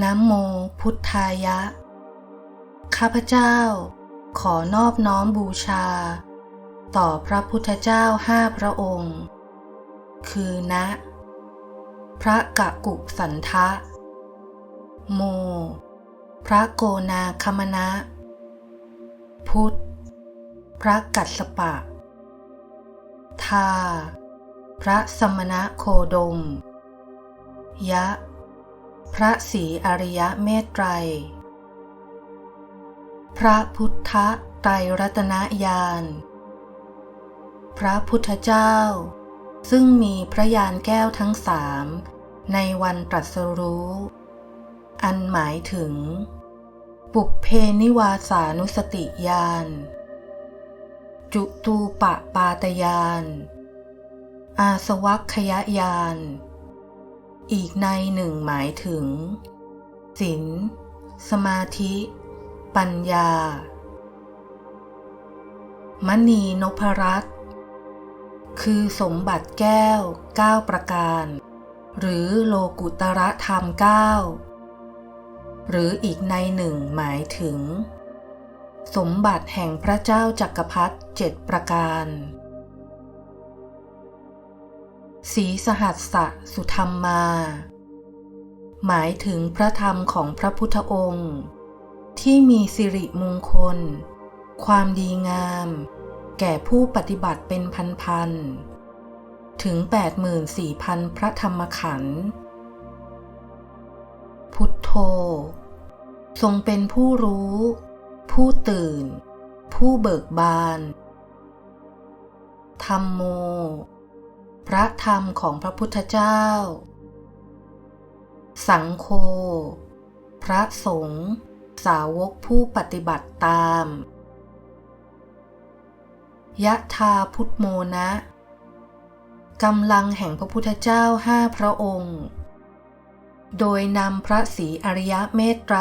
นะโมพุทธายะ ข้าพเจ้า ขอนอบน้อมบูชา ต่อพระพุทธเจ้าห้าพระองค์ คือนะ พระกะกุสันทะ โม พระโกนาคมนะพุทธ พระกัสปะ ทา พระสมณะโคดม ยะ พระศรีอริยะเมตไตร พระพุทธไตรรัตนญาณ พระพุทธเจ้า ซึ่งมีพระยานแก้วทั้งสามในวันตรัสรู้ อันหมายถึง ปุเพนิวาสานุสติญาณ จุตูปะปาตยาน อาสวัคยญาณ อีกในหนึ่งหมายถึงศีลสมาธิ ปัญญา มณีนพรัตน์คือสมบัติแก้ว 9 ประการ หรือโลกุตระธรรม 9 หรืออีกในหนึ่งหมายถึง สมบัติแห่งพระเจ้าจักรพรรดิเจ็ดประการ สีสหัสสะสุธรรมมา หมายถึงพระธรรมของพระพุทธองค์ ที่มีสิริมงคล ความดีงาม แก่ผู้ปฏิบัติเป็นพันๆ ถึง 84,000 พระธรรมขันธ์พุทโธ ทรงเป็นผู้รู้ ผู้ตื่น ผู้เบิกบานธรรมโม พระธรรมของพระพุทธเจ้า สังโฆ พระสงฆ์สาวกผู้ปฏิบัติตาม ยะธาพุทโมนะกำลังแห่งพระพุทธเจ้าห้าพระองค์ โดยนำพระศรีอริยเมตไตร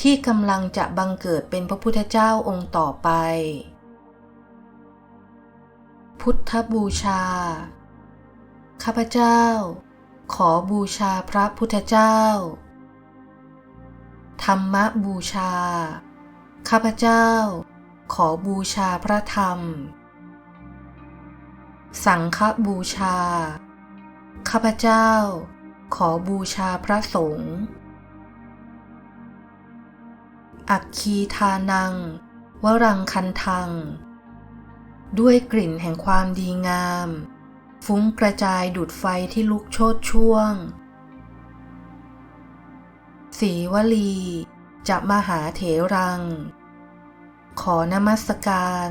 ที่กำลังจะบังเกิดเป็นพระพุทธเจ้าองค์ต่อไป พุทธบูชา ข้าพเจ้า ขอบูชาพระพุทธเจ้า ธรรมบูชา ข้าพเจ้า ขอบูชาพระธรรม สังฆบูชา ข้าพเจ้า ขอบูชาพระสงฆ์อักคีทานัง วรังคันทัง ด้วยกลิ่นแห่งความดีงาม ฟุ้งกระจายดุดไฟที่ลุกโชดช่วง สีวลีจะมหาเถรัง ขอนมัสการ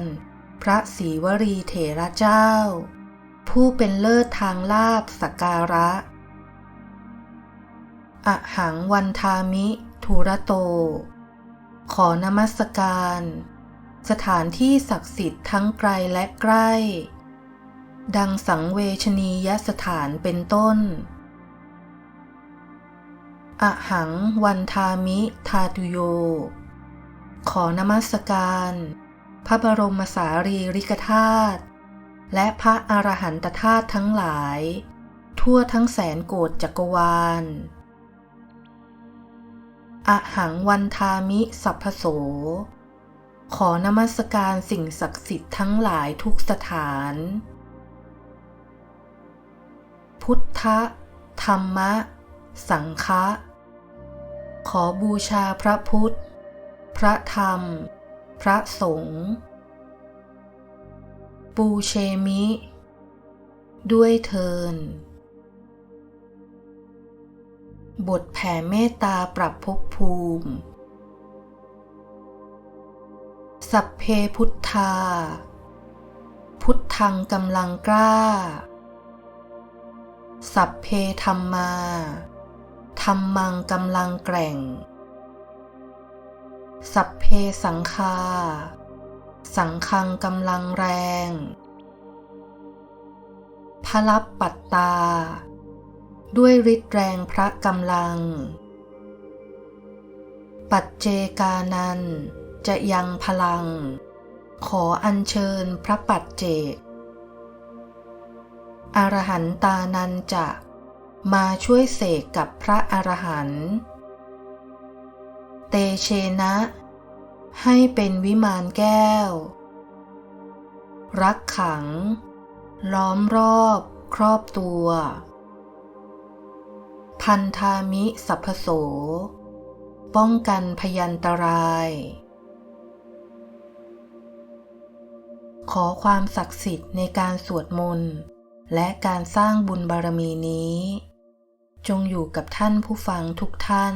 พระศรีวรีเถระเจ้า ผู้เป็นเลิศทางลาบสการะอหังวันทามิ ทุระโต ขอนมัสการ สถานที่ศักดิ์สิทธิ์ทั้งไกลและใกล้ ดังสังเวชนียสถานเป็นต้น อหังวันทามิทาตุโย ขอนมัสการ พระบรมสารีริกธาตุและพระอรหันตธาตุทั้งหลาย ทั่วทั้งแสนโกฏจักรวาลอหังวันทามิสัพพโส ขอนมัสการสิ่งศักดิ์สิทธิ์ทั้งหลายทุกสถาน พุทธธรรมะ สังฆะขอบูชาพระพุทธ พระธรรม พระสงฆ์ปูเชมิ ด้วยเทินบทแผ่เมตตาปรับภพภูมิ สัพเพพุทธา พุทธังกำลังกล้า สัพเพธรรมาธรรมังกำลังแกร่ง สัพเพสังฆาสังฆังกำลังแรง พลับปัตตา ด้วยฤทธิ์แรงพระกำลัง ปัจเจกานัน จะยังพลัง ขออัญเชิญพระปัจเจกอรหันตานันจะมาช่วยเสกกับพระอรหันต์เตเชนะ ให้เป็นวิมานแก้ว รักขัง ล้อมรอบครอบตัว พันธามิสัพโส ป้องกันพยันตราย ขอความศักดิ์สิทธิ์ในการสวดมนต์และการสร้างบุญบารมีนี้ จงอยู่กับท่านผู้ฟังทุกท่าน